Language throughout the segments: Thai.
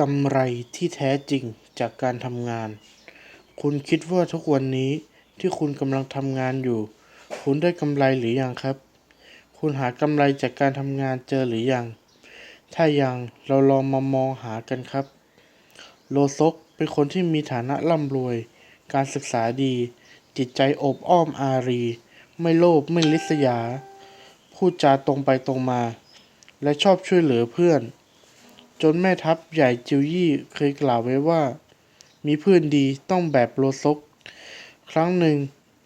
กำไรที่แท้จริงจากการทำงาน คุณคิดว่าทุกวันนี้ที่คุณกำลังทำงานอยู่ คุณได้กำไรหรือยังครับ คุณหากำไรจากการทำงานเจอหรือยัง ถ้ายังเราลองมามองหากันครับ โลซกเป็นคนที่มีฐานะร่ำรวย การศึกษาดี จิตใจอบอ้อมอารี ไม่โลภไม่ลิษยา พูดจาตรงไปตรงมา และชอบช่วยเหลือเพื่อน จนแม่ทัพใหญ่จิวยี่เคยกล่าวไว้ว่า มีเพื่อนดีต้องแบบโลซก ครั้งหนึ่ง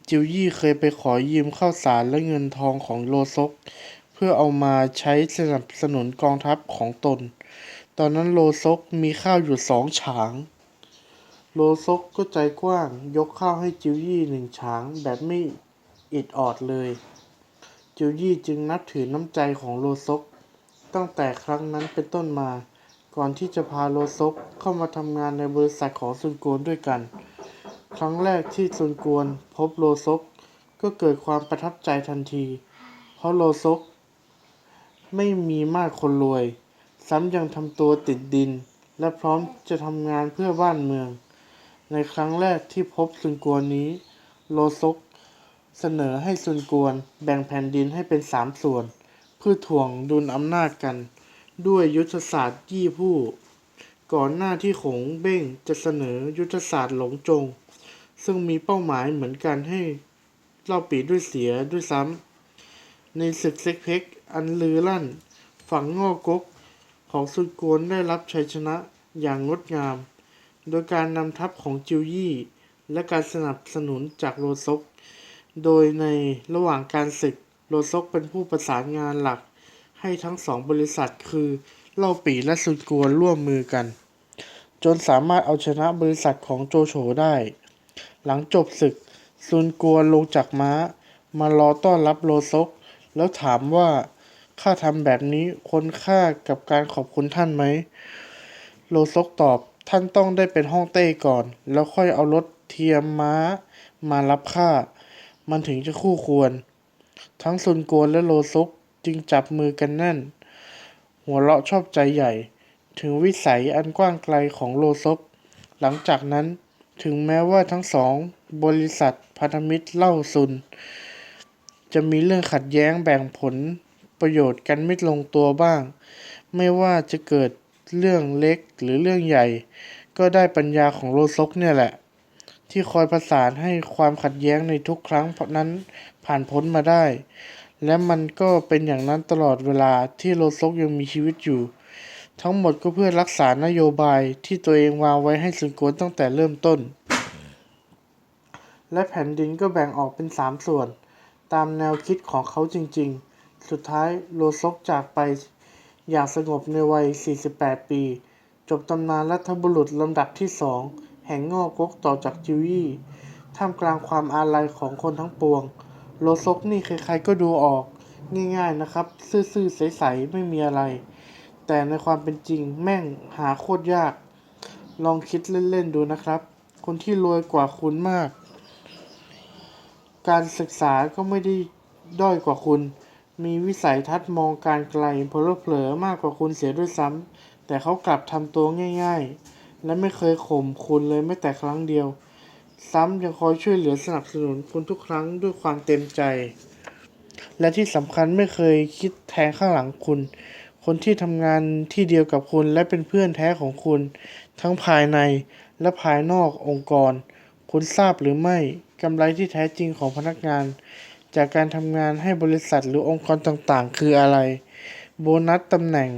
จิวยี่เคยไปขอยืมข้าวสารและเงินทองของโลซก เพื่อเอามาใช้สนับสนุนกองทัพของตน ตอนนั้นโลซกมีข้าวอยู่สองฉาง โลซกก็ใจกว้างยกข้าวให้จิวยี่หนึ่งฉางแบบไม่อิดออดเลย จิวยี่จึงนับถือน้ำใจของโลซกตั้งแต่ครั้งนั้นเป็นต้นมา ก่อนที่จะพาโลซกเข้ามาทำงานในบริษัทของซุนกวนด้วยกัน ครั้งแรกที่ซุนกวนพบโลซกก็เกิดความประทับใจทันที เพราะโลซก ไม่มีมาดคนรวย ซ้ำยังทำตัวติดดิน และพร้อมจะทำงานเพื่อบ้านเมือง ในครั้งแรกที่พบซุนกวนนี้ โลซก เสนอให้ซุนกวนแบ่งแผ่นดินให้เป็นสามส่วน เพื่อถ่วงดุลอำนาจกัน ด้วยยุทธศาสตร์ยี่ผู้ ก่อนหน้าที่ขงเบ้งจะเสนอยุทธศาสตร์หลงจง ซึ่งมีเป้าหมายเหมือนกันให้เล่าปีด้วยเสียด้วยซ้ำในศึกเซ็กเพ็กอันลือลั่น ฝังงอกกของซุนกวนได้รับชัยชนะอย่างงดงาม โดยการนำทัพของจิวยี่ และการสนับสนุนจากโลซก โดยในระหว่างการศึกโลซกเป็นผู้ประสานงานหลัก ให้ทั้งสองบริษัทคือเล่าปีและซุนกวนร่วมมือกัน จนสามารถเอาชนะบริษัทของโจโฉได้ หลังจบศึก ซุนกัวลงจากม้า มารอต้อนรับโลซก แล้วถามว่าข้าทำแบบนี้ควรค่ากับการขอบคุณท่านไหม โลซกตอบท่านต้องได้เป็นฮ่องเต้ก่อน แล้วค่อยเอารถเทียมม้ามารับข้ามันถึงจะคู่ควร ทั้งซุนกวนและโลซก จึงจับมือกันแน่น หัวเราะชอบใจใหญ่ ถึงวิสัยอันกว้างไกลของโลซกหลังจากนั้นถึงแม้ว่าทั้งสอง บริษัทพันธมิตรเล่าซุน จะมีเรื่องขัดแย้งแบ่งผลประโยชน์กันไม่ลงตัวบ้าง ไม่ว่าจะเกิดเรื่องเล็กหรือเรื่องใหญ่ ก็ได้ปัญญาของโลซกเนี่ยแหละ ที่คอยประสานให้ความขัดแย้งในทุกครั้งนั้นผ่านพ้นมาได้ และมันก็เป็นอย่างนั้นตลอดเวลาที่โลซกยังมีชีวิตอยู่ ทั้งหมดก็เพื่อรักษานโยบายที่ตัวเองวางไว้ให้ซุนกวนตั้งแต่เริ่มต้น และแผ่นดินก็แบ่งออกเป็นสามส่วน ตามแนวคิดของเขาจริงๆ สุดท้ายโลซกจากไปอย่างสงบในวัย 48 ปี จบตำนานรัฐบุรุษลำดับที่สองแห่งงอกกต่อจากจิวี่ท่ามกลางความอาลัยของคนทั้งปวง โลซกนี่ใครๆก็ดูออกง่ายๆนะครับ ซื่อๆ ใสๆ ไม่มีอะไร แต่ในความเป็นจริงแม่งหาโคตรยาก ลองคิดเล่นๆ ดูนะครับ คนที่รวยกว่าคุณมาก การศึกษาก็ไม่ได้ด้อยกว่าคุณ มีวิสัยทัศน์มองการไกลเพลเผลอมากกว่าคุณเสียด้วยซ้ำแต่เขากลับทำตัวง่าย ๆ และไม่เคยข่มคุณเลยแม้แต่ครั้งเดียว ซ้ำยังคอยช่วยเหลือสนับสนุนคุณทุกครั้งด้วยความเต็มใจ และที่สำคัญไม่เคยคิดแทงข้างหลังคุณ คนที่ทำงานที่เดียวกับคุณและเป็นเพื่อนแท้ของคุณ ทั้งภายในและภายนอกองค์กร คุณทราบหรือไม่กำไรที่แท้จริงของพนักงาน จากการทำงานให้บริษัทหรือองค์กรต่างๆ คืออะไร โบนัสตำแหน่ง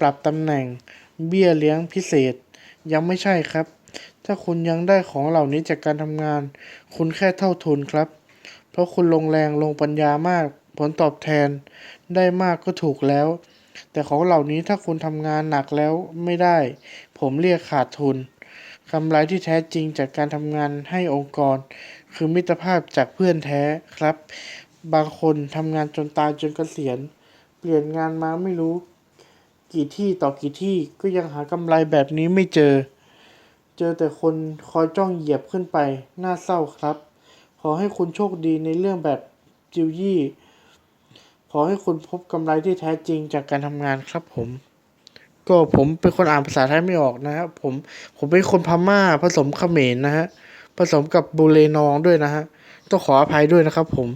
ปรับตำแหน่ง เบี้ยเลี้ยงพิเศษ ยังไม่ใช่ครับ ถ้าคุณยังได้ของเหล่านี้จากการทำงาน คุณแค่เท่าทุนครับ เพราะคุณลงแรงลงปัญญามาก ผลตอบแทน ได้มากก็ถูกแล้ว แต่ของเหล่านี้ถ้าคุณทำงานหนักแล้วไม่ได้ ผมเรียกขาดทุนกำไรที่แท้จริงจากการทำงานให้องค์กร คือมิตรภาพจากเพื่อนแท้ครับ บางคนทำงานจนตายจนเกษียณ เปลี่ยนงานมาไม่รู้ กี่ที่ต่อกี่ที่ก็ยังหากำไรแบบนี้ไม่เจอ เจอแต่คนคอยจ้องเหยียบขึ้นไป น่าเศร้าครับ ขอให้คุณโชคดีในเรื่องแบบจิวยี่ ขอให้คุณพบกำไรที่แท้จริงจากการทำงานครับผม ก็ผมเป็นคนอ่านภาษาไทยไม่ออกนะครับผม ผมเป็นคนพม่าผสมเขมรนะฮะ ผสมกับบูเรนองด้วยนะฮะ ต้องขออภัยด้วยนะครับผม